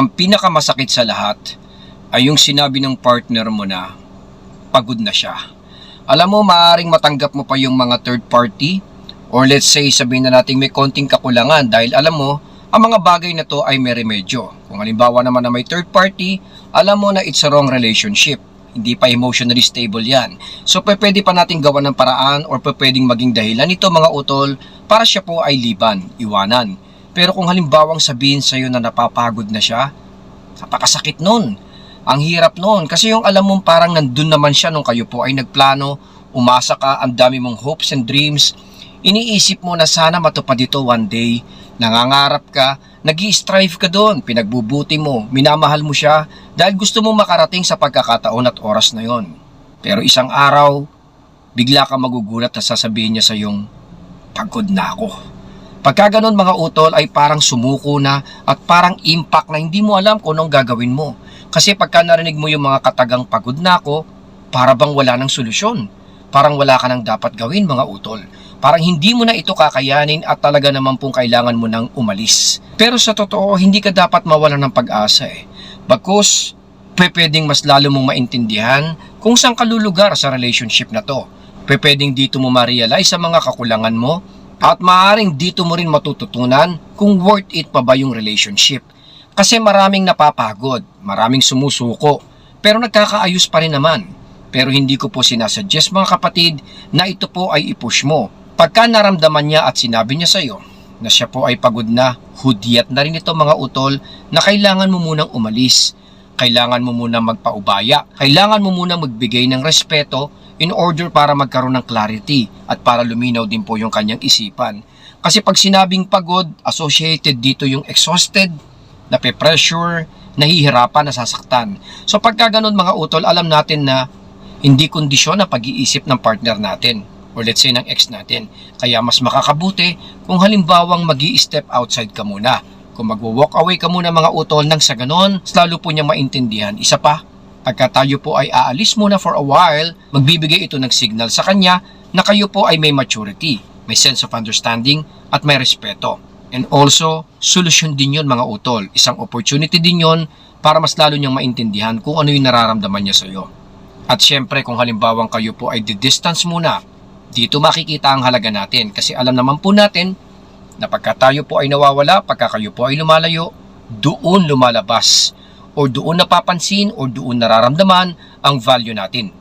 ang pinakamasakit sa lahat ay yung sinabi ng partner mo na pagod na siya. Alam mo, maaaring matanggap mo pa yung mga third party or let's say sabihin na natin may konting kakulangan dahil alam mo, ang mga bagay na to ay may remedyo. Kung halimbawa naman na may third party, alam mo na it's a wrong relationship. Hindi pa emotionally stable yan. So pwede pa natin gawa ng paraan or pwedeng maging dahilan nito mga utol para siya po ay liban, iwanan. Pero kung halimbawang sabihin sa'yo na napapagod na siya, napakasakit nun. Ang hirap nun kasi yung alam mong parang nandun naman siya nung kayo po ay nagplano, umasa ka, ang dami mong hopes and dreams, iniisip mo na sana matupad ito one day, nangangarap ka, nag strive ka doon, pinagbubuti mo, minamahal mo siya dahil gusto mo makarating sa pagkakataon at oras na yon. Pero isang araw, bigla ka magugulat at sasabihin niya sa yung pagod na ako. Pagka ganun mga utol ay parang sumuko na at parang impact na hindi mo alam kung anong gagawin mo. Kasi pagka narinig mo yung mga katagang pagod na ako, para bang wala ng solusyon. Parang wala ka nang dapat gawin mga utol. Parang hindi mo na ito kakayanin at talaga naman pong kailangan mo nang umalis. Pero sa totoo, hindi ka dapat mawala ng pag-asa eh. Bagkus, pwedeng mas lalo mong maintindihan kung saan ka lulugar sa relationship na to. Pwedeng dito mo ma-realize sa mga kakulangan mo at maaaring dito mo rin matututunan kung worth it pa ba yung relationship. Kasi maraming napapagod, maraming sumusuko, pero nagkakaayos pa rin naman. Pero hindi ko po sinasuggest mga kapatid na ito po ay ipush mo. Pagka naramdaman niya at sinabi niya sa iyo na siya po ay pagod na, hudyat na rin ito mga utol na kailangan mo munang umalis. Kailangan mo munang magpaubaya. Kailangan mo munang magbigay ng respeto in order para magkaroon ng clarity at para luminaw din po yung kanyang isipan. Kasi pag sinabing pagod, associated dito yung exhausted, nape-pressure, nahihirapan, nasasaktan. So pagka ganun mga utol, alam natin na hindi kondisyon na pag-iisip ng partner natin or let's say ng ex natin. Kaya mas makakabuti kung halimbawang mag step outside ka muna. Kung magwo-walk away ka muna mga utol nang sa ganon, lalo po niya maintindihan. Isa pa, pagka tayo po ay aalis muna for a while, magbibigay ito ng signal sa kanya na kayo po ay may maturity, may sense of understanding at may respeto. And also, solusyon din yon mga utol. Isang opportunity din yon para mas lalo niyang maintindihan kung ano yung nararamdaman niya sa iyo. At syempre kung halimbawang kayo po ay distance muna, dito makikita ang halaga natin kasi alam naman po natin na pagka tayo po ay nawawala, pagka kayo po ay lumalayo, doon lumalabas o doon napapansin o doon nararamdaman ang value natin.